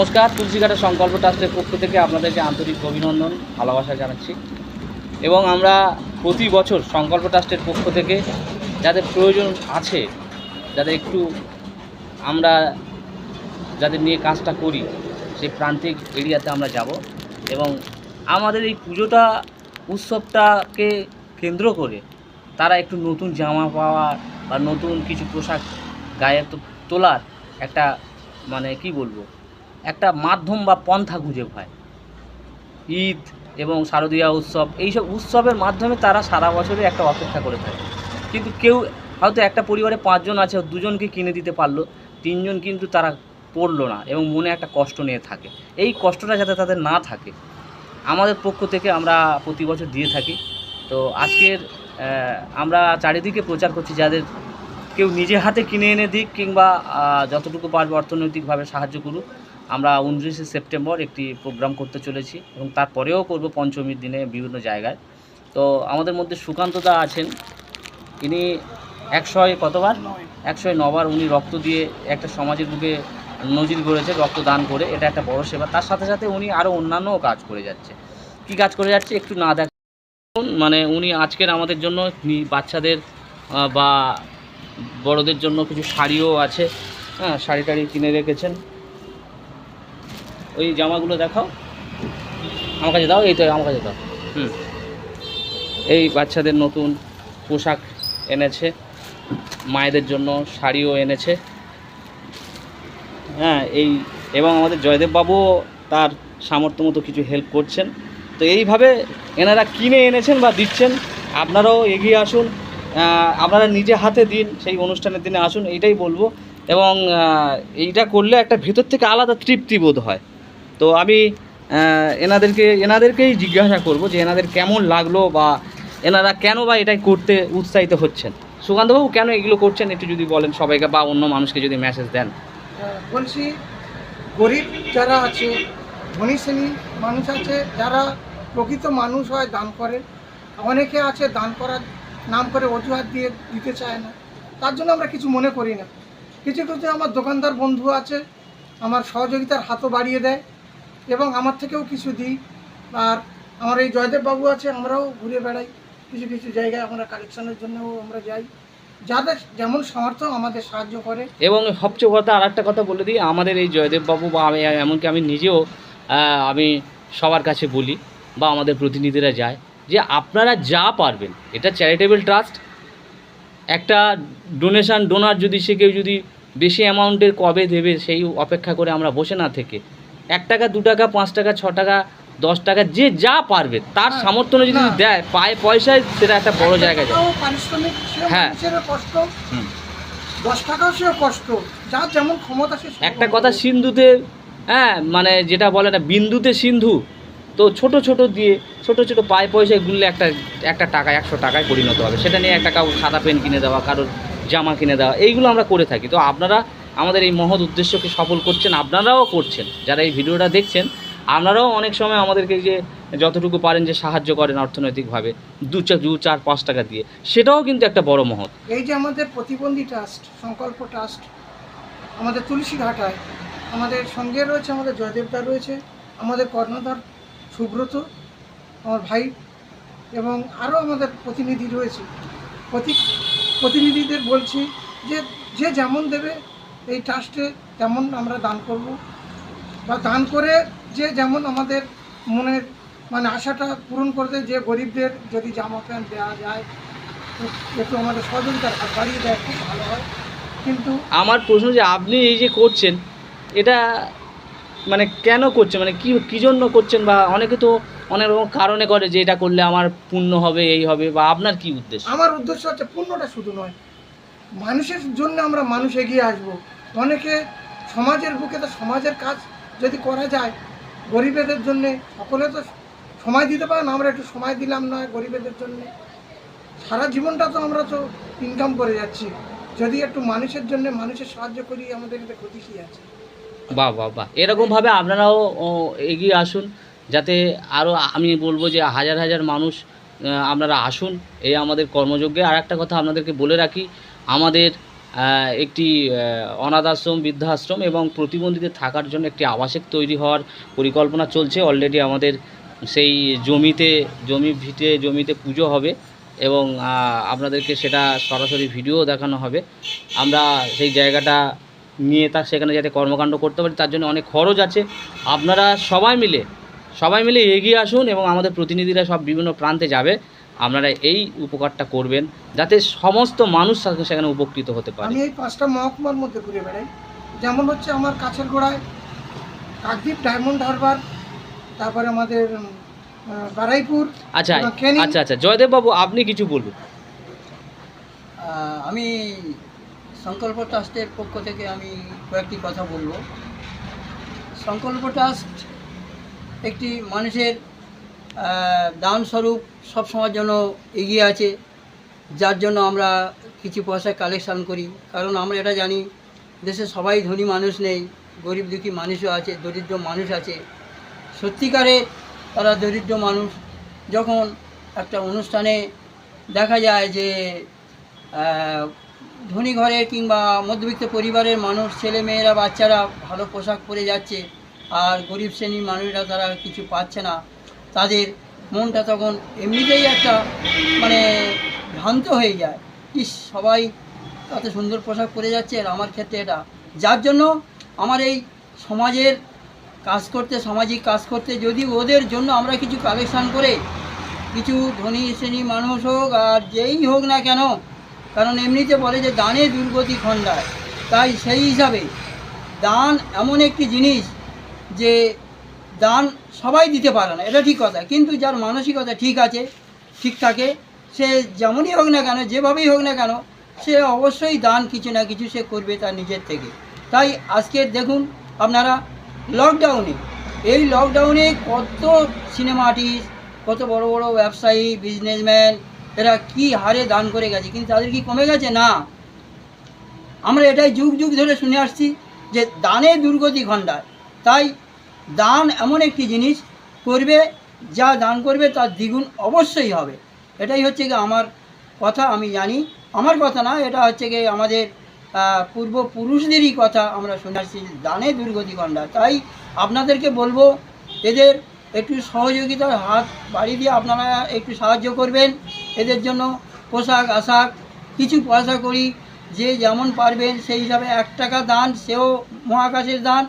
নমস্কার, তুলসীঘাটের সংকল্প ট্রাস্টের পক্ষ থেকে আপনাদেরকে আন্তরিক অভিনন্দন, ভালোবাসা জানাচ্ছি। এবং আমরা প্রতি বছর সংকল্প ট্রাস্টের পক্ষ থেকে যাদের প্রয়োজন আছে, যাদের একটু আমরা যাদের নিয়ে কাজটা করি, সেই প্রান্তিক এরিয়াতে আমরা যাব। এবং আমাদের এই পুজোটা, উৎসবটাকে কেন্দ্র করে তারা একটু নতুন জামা পাওয়ার বা নতুন কিছু পোশাক গায়ে তোলার একটা মানে কি বলব? একটা মাধ্যম বা পন্থা খুঁজে পায়। ঈদ এবং শারদীয়া উৎসব, এইসব উৎসবের মাধ্যমে তারা সারা বছরই একটা অপেক্ষা করে থাকে। কিন্তু কেউ হয়তো একটা পরিবারে পাঁচজন আছে, দুজনকে কিনে দিতে পারল, তিনজন কিন্তু তারা পড়ল না এবং মনে একটা কষ্ট নিয়ে থাকে। এই কষ্টটা যাতে তাদের না থাকে, আমাদের পক্ষ থেকে আমরা প্রতি বছর দিয়ে থাকি। তো আজকের আমরা চারিদিকে প্রচার করছি যাদের কেউ নিজে হাতে কিনে এনে দিক কিংবা যতটুকু পারবে অর্থনৈতিকভাবে সাহায্য করুক। আমরা উনত্রিশে সেপ্টেম্বর একটি প্রোগ্রাম করতে চলেছি এবং তারপরেও করব পঞ্চমীর দিনে বিভিন্ন জায়গায়। তো আমাদের মধ্যে সুকান্তদা আছেন। ইনি একশোয় কতবার? একশোয় নবার উনি রক্ত দিয়ে একটা সমাজের বুকে নজির গড়েছে, রক্ত দান করে। এটা একটা বড় সেবা। তার সাথে সাথে উনি আরও অন্যান্য কাজ করে যাচ্ছে। কি কাজ করে যাচ্ছে একটু না দেখ মানে উনি আজকের আমাদের জন্য বাচ্চাদের বা বড়দের জন্য কিছু শাড়িও আছে। হ্যাঁ শাড়ি টাড়ি কিনে রেখেছেন। ওই জামাগুলো দেখাও। আমার কাছে দাও, এই তো, আমার কাছে দাও। হুম। এই বাচ্চাদের নতুন পোশাক এনেছে। মায়েদের জন্য শাড়িও এনেছে। হ্যাঁ এই, এবং আমাদের জয়দেব বাবুও তার সামর্থ্য মতো কিছু হেল্প করছেন। তো এইভাবে এনারা কিনে এনেছেন বা দিচ্ছেন, আপনারাও এগিয়ে আসুন। আপনারা নিজে হাতে দিন, সেই অনুষ্ঠানের দিনে আসুন, এইটাই বলব। এবং এইটা করলে একটা ভেতর থেকে আলাদা তৃপ্তি বোধ হয়। তো আমি এনাদেরকে, এনাদেরকেই জিজ্ঞাসা করব যে এনাদের কেমন লাগল বা এনারা কেন বা এটাই করতে উৎসাহিত হচ্ছেন। সুকান্তবাবু, কেন এগুলো করছেন? একটু যদি বলেন সবাইকে বা অন্য মানুষকে যদি মেসেজ দেন। বলছি, গরিব যারা আছে, ধনী শ্রেণি মানুষ আছে, যারা প্রকৃত মানুষ হয় দান করে অনেকে আছে দান করার নাম করে অজুহাত দিয়ে দিতে চায় না। তার জন্য আমরা কিছু মনে করি না। কিছু কিছু আমার দোকানদার বন্ধু আছে, আমার সহযোগিতার হাতও বাড়িয়ে দেয় এবং আমার থেকেও কিছু দিই। আর আমার এই জয়দেব বাবু আছে, আমরাও ঘুরে বেড়াই। কিছু কিছু জায়গায় আমরা কালেকশনের জন্যও আমরা যাই। যাদের যেমন সামর্থ্য আমাদের সাহায্য করে। এবং সবচেয়ে কথা আর একটা কথা বলে দিই, আমাদের এই জয়দেব বাবু বা আমি, এমনকি আমি নিজেও আমি সবার কাছে বলি বা আমাদের প্রতিনিধিরা যায়। যে আপনারা যা পারবেন এটা চ্যারিটেবল ট্রাস্ট একটা ডোনেশন ডোনার যদি সে কেউ যদি বেশি অ্যামাউন্টের কবে দেবে সেই অপেক্ষা করে আমরা বসে না থেকে এক টাকা দু টাকা পাঁচ টাকা ছ টাকা দশ টাকা যে যা পারবে তার হ্যাঁ। সামর্থ্য যদি দেয় পায়ে পয়সায় সেটা একটা বড় জায়গায় যায়। হ্যাঁ। মানুষেরও দশ টাকাও সেও কষ্ট। যার যেমন ক্ষমতা একটা কথা সিন্ধুতে হ্যাঁ মানে যেটা বলে না বিন্দুতে সিন্ধু তো ছোট ছোট দিয়ে, ছোট ছোট পায়ে পয়সায় গুনলে একটা একটা টাকা, একশো টাকায় পরিণত হবে। সেটা নিয়ে একটা কাউ খাতা, পেন কিনে দেওয়া, কারোর জামা কিনে দেওয়া, এইগুলো আমরা করে থাকি। তো আপনারা আমাদের এই মহৎ উদ্দেশ্যকে সফল করছেন, আপনারাও করছেন। যারা এই ভিডিওটা দেখছেন, আপনারাও অনেক সময় আমাদেরকে যে যতটুকু পারেন যে সাহায্য করেন অর্থনৈতিকভাবে, দু চার দু, চার, পাঁচ টাকা দিয়ে, সেটাও কিন্তু একটা বড় মহৎ। এই যে আমাদের প্রতিবন্ধী ট্রাস্ট, সংকল্প ট্রাস্ট, আমাদের তুলসী ঘাটায় আমাদের সঙ্গে রয়েছে আমাদের জয়দেবদা রয়েছে, আমাদের কর্ণধার সুব্রত, আমার ভাই এবং আরও আমাদের প্রতিনিধি রয়েছে। প্রতি, প্রতিনিধিদের বলছি যে যে যেমন দেবে এই ট্রাস্টে তেমন আমরা দান করব। বা দান করে যে যেমন আমাদের মনের মানে আশাটা পূরণ করতে যে গরিবদের যদি জামা প্যান্ট দেওয়া যায়, একটু আমাদের সহযোগিতার হাত বাড়িয়ে দেয়, খুব ভালো হয়। কিন্তু আমার প্রশ্ন যে, আপনি এই যে করছেন, এটা মানে কেন করছে? মানে কি, কী জন্য করছেন? বা অনেকে তো অনেক রকম কারণে করে যে এটা করলে আমার পুণ্য হবে, এই হবে, বা আপনার কি উদ্দেশ্য? আমার উদ্দেশ্য হচ্ছে পূর্ণটা শুধু নয়। মানুষের জন্য আমরা মানুষ এগিয়ে আসব। অনেকে সমাজের বুকে তো সমাজের কাজ যদি করা যায়, গরিবেদের জন্য সকলে তো সময় দিতে পারে না, আমরা একটু সময় দিলাম না গরিবেদের জন্য। সারা জীবনটা তো আমরা তো ইনকাম করে যাচ্ছি। যদি একটু মানুষের জন্য মানুষের সাহায্য করি, আমাদের এতে ক্ষতি কী আছে? বাহ বাহ বাহ। এরকমভাবে আপনারাও এগিয়ে আসুন, যাতে আরও আমি বলব যে হাজার হাজার মানুষ আপনারা আসুন এই আমাদের কর্মযজ্ঞে। আর একটা কথা আপনাদেরকে বলে রাখি, আমাদের একটি অনাথ আশ্রম বৃদ্ধাশ্রম এবং প্রতিবন্ধীদের থাকার জন্য একটি আবাসিক তৈরি হওয়ার পরিকল্পনা চলছে। অলরেডি আমাদের সেই জমিতে, জমি ভিটে, জমিতে পুজো হবে এবং আপনাদেরকে সেটা সরাসরি ভিডিও দেখানো হবে। আমরা সেই জায়গাটা নিয়ে তার সেখানে যাতে কর্মকাণ্ড করতে পারি তার জন্য অনেক খরচ আছে। আপনারা সবাই মিলে সবাই মিলে এগিয়ে আসুন এবং আমাদের প্রতিনিধিরা সব বিভিন্ন প্রান্তে যাবে। আপনারা এই উপকারটা করবেন যাতে সমস্ত মানুষ সেখানে উপকৃত হতে পারে। আমি এই পাঁচটা মহকুমার মধ্যে ঘুরে বেড়াই। যেমন হচ্ছে আমার কাছের গোড়ায় কাকদ্বীপ ডায়মন্ড হারবার তারপরে আমাদের বারাইপুর আচ্ছা আচ্ছা আচ্ছা জয়দেব বাবু আপনি কিছু বলুন। আমি সংকল্প ট্রাস্টের পক্ষ থেকে আমি কয়েকটি কথা বলব। সংকল্প ট্রাস্ট একটি মানুষের দানস্বরূপ সবসময়ের জন্য এগিয়ে আছে, যার জন্য আমরা কিছু পয়সা কালেকশান করি। কারণ আমরা এটা জানি, দেশে সবাই ধনী মানুষ নেই, গরিব দুঃখী মানুষও আছে, দরিদ্র মানুষ আছে। সত্যিকারে তারা দরিদ্র মানুষ। যখন একটা অনুষ্ঠানে দেখা যায় যে ধনী ঘরের কিংবা মধ্যবিত্ত পরিবারের মানুষ, ছেলে মেয়েরা, বাচ্চারা ভালো পোশাক পরে যাচ্ছে আর গরিব শ্রেণির মানুষরা তারা কিছু পাচ্ছে না। তাদের মনটা তখন এমনিতেই একটা মানে ভ্রান্ত হয়ে যায়। ইস, সবাই এত সুন্দর পোশাক পরে যাচ্ছে আর আমার ক্ষেত্রে এটা। যার জন্য আমার এই সমাজের কাজ করতে, সামাজিক কাজ করতে যদি ওদের জন্য আমরা কিছু কালেকশান করে, কিছু ধনী শ্রেণি মানুষ হোক আর যেই হোক না কেন কারণ এমনিতে বলে যে দানে দুর্গতি খণ্ডায়। তাই সেই হিসাবে দান এমন একটি জিনিস যে দান সবাই দিতে পারে না, এটা ঠিক কথা। কিন্তু যার মানসিকতা ঠিক আছে, ঠিক থাকে, সে যেমনই হোক না কেন, যেভাবেই হোক না কেন, সে অবশ্যই দান কিছু না কিছু সে করবে তার নিজের থেকে। তাই আজকে দেখুন আপনারা লকডাউনে এই লকডাউনে কত সিনেমা আর্টিস্ট কত বড় বড় ব্যবসায়ী বিজনেসম্যান এরা কি হারে দান করে গেছে, কিন্তু তাদের কি কমে গেছে? না। আমরা এটাই যুগ যুগ ধরে শুনে আসছি যে দানে দুর্গতি খণ্ডায় তাই দান এমন একটি জিনিস করবে, যা দান করবে তার দ্বিগুণ অবশ্যই হবে। এটাই হচ্ছে কি আমার কথা, আমি জানি। আমার কথা না, এটা হচ্ছে কি আমাদের পূর্বপুরুষদেরই কথা আমরা শুনে আসছি দানে দুর্গতি খণ্ডায় তাই আপনাদেরকে বলব, এদের একটু সহযোগিতার হাত বাড়িয়ে দিয়ে আপনারা একটু সাহায্য করবেন। এদের জন্য পোশাক, আশাক কিছু পয়সা করি, যে যেমন পারবেন সেই হিসাবে এক টাকা দান, সেও মহাকাশের দান,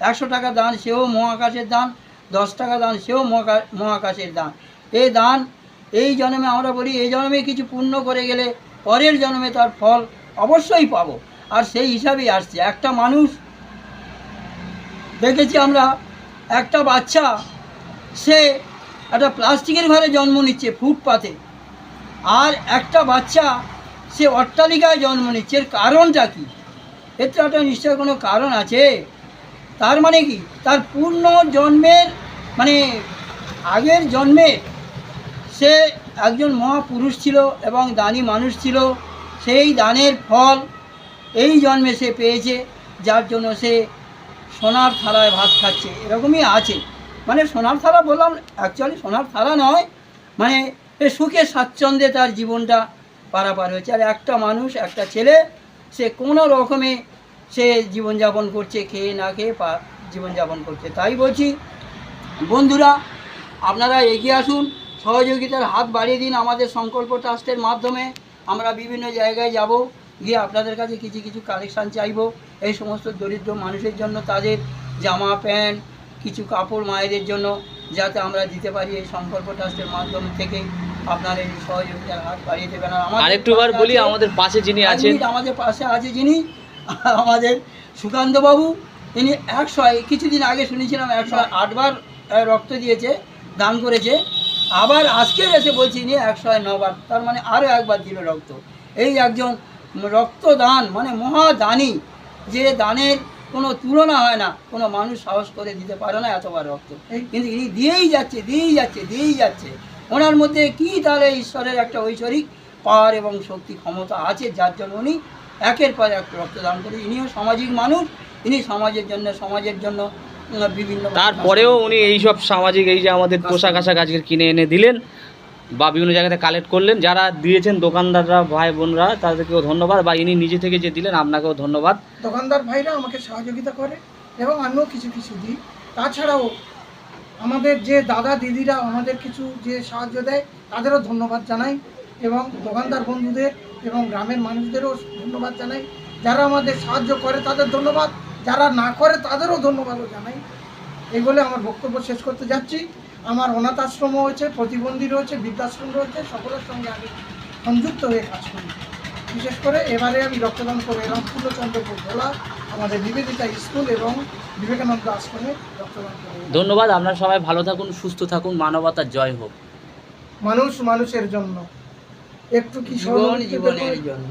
একশো টাকা দান, সেও মহাকাশের দান, দশ টাকা দান, সেও মহাকা- মহাকাশের দান। এই দান, এই জন্মে আমরা বলি, এই জন্মে কিছু পূর্ণ করে গেলে পরের জন্মে তার ফল অবশ্যই পাব। আর সেই হিসাবেই আসছে। একটা মানুষ, দেখেছি আমরা, একটা বাচ্চা সে একটা প্লাস্টিকের ঘরে জন্ম নিচ্ছে ফুটপাতে। আর একটা বাচ্চা সে অট্টালিকায় জন্ম নিচ্ছে। এর কারণটা কি? এর তো একটা নিশ্চয় কোনো কারণ আছে। তার মানে কি? তার পূর্ণ জন্মের মানে আগের জন্মে সে একজন মহাপুরুষ ছিল এবং দানী মানুষ ছিল। সেই দানের ফল এই জন্মে সে পেয়েছে, যার জন্য সে সোনার থালায় ভাত খাচ্ছে। এরকমই আছে। মানে সোনার থালা বললাম অ্যাকচুয়ালি সোনার থালা নয় মানে সুখে স্বাচ্ছন্দ্যে তার জীবনটা পারাপার হয়েছে। আর একটা মানুষ, একটা ছেলে, সে কোনো রকমে সে জীবনযাপন করছে, খেয়ে না খেয়ে পা, জীবনযাপন করছে। তাই বলছি, বন্ধুরা, আপনারা এগিয়ে আসুন, সহযোগিতার হাত বাড়িয়ে দিন আমাদের সংকল্প ট্রাস্টের মাধ্যমে। আমরা বিভিন্ন জায়গায় যাব, গিয়ে আপনাদের কাছে কিছু কিছু কালেকশান চাইব। এই সমস্ত দরিদ্র মানুষের জন্য তাদের জামা, প্যান্ট কিছু কাপড় মায়েদের জন্য যাতে আমরা দিতে পারি এই সংকল্প ট্রাস্টের মাধ্যম থেকে। আপনার এই সহযোগিতার হাত বাড়িয়ে দেবেন। আরেকটুবার পাশে বলি আছে- আমাদের পাশে যিনি আছেন আমাদের পাশে আছে যিনি আমাদের সুকান্ত বাবু তিনি একশো কিছুদিন আগে শুনেছিলাম একশো আটবার রক্ত দিয়েছে দান করেছে। আবার আজকে এসে বলছি নিয়ে একশো নবার তার মানে আরও একবার দিল রক্ত। এই একজন রক্তদান মানে মহাদানী যে দানের কোনো তুলনা হয় না। কোনো মানুষ সাহস করে দিতে পারে না এতবার রক্ত। কিন্তু ইনি দিয়েই যাচ্ছে দিয়েই যাচ্ছে দিয়েই যাচ্ছে। ওনার মধ্যে কি তাহলে ঈশ্বরের একটা ঐশ্বরিক পাওয়ার এবং শক্তি ক্ষমতা আছে যার জন্য উনি একের পর এক রক্তদান করে ইনিও সামাজিক মানুষ ইনি সমাজের জন্য সমাজের জন্য বিভিন্ন তারপরেও উনি এইসব সামাজিক এই যে আমাদের পোশাক আশাক আজকে কিনে এনে দিলেন বা বিভিন্ন জায়গাতে কালেক্ট করলেন। যারা দিয়েছেন দোকানদাররা, ভাই বোনরা, তাদেরকেও ধন্যবাদ বা ইনি নিজে থেকে যে দিলেন, আপনাকেও ধন্যবাদ। দোকানদার ভাইরা আমাকে সহযোগিতা করে এবং আমিও কিছু কিছু দিই। তাছাড়াও আমাদের যে দাদা দিদিরা আমাদের কিছু যে সাহায্য দেয়, তাদেরও ধন্যবাদ জানাই এবং দোকানদার বন্ধুদের এবং গ্রামের মানুষদেরও ধন্যবাদ জানাই। যারা আমাদের সাহায্য করে তাদের ধন্যবাদ, যারা না করে তাদেরও ধন্যবাদও জানাই। এই বলে আমার বক্তব্য শেষ করতে যাচ্ছি। আমার অনাথ আশ্রমও রয়েছে প্রতিবন্ধী রয়েছে বৃদ্ধাশ্রম রয়েছে সকলের সঙ্গে আমি সংযুক্ত হয়ে কাজ করি। বিশেষ করে এবারে আমি রক্তদান করে এলাম পূর্ণচন্দ্রপুর জেলা আমাদের নিবেদিতা স্কুল এবং বিবেকানন্দ আশ্রমে রক্তদান করে ধন্যবাদ আপনারা সবাই ভালো থাকুন সুস্থ থাকুন মানবতার জয় হোক। মানুষ মানুষের জন্য। একটু কি জীবনের জন্য।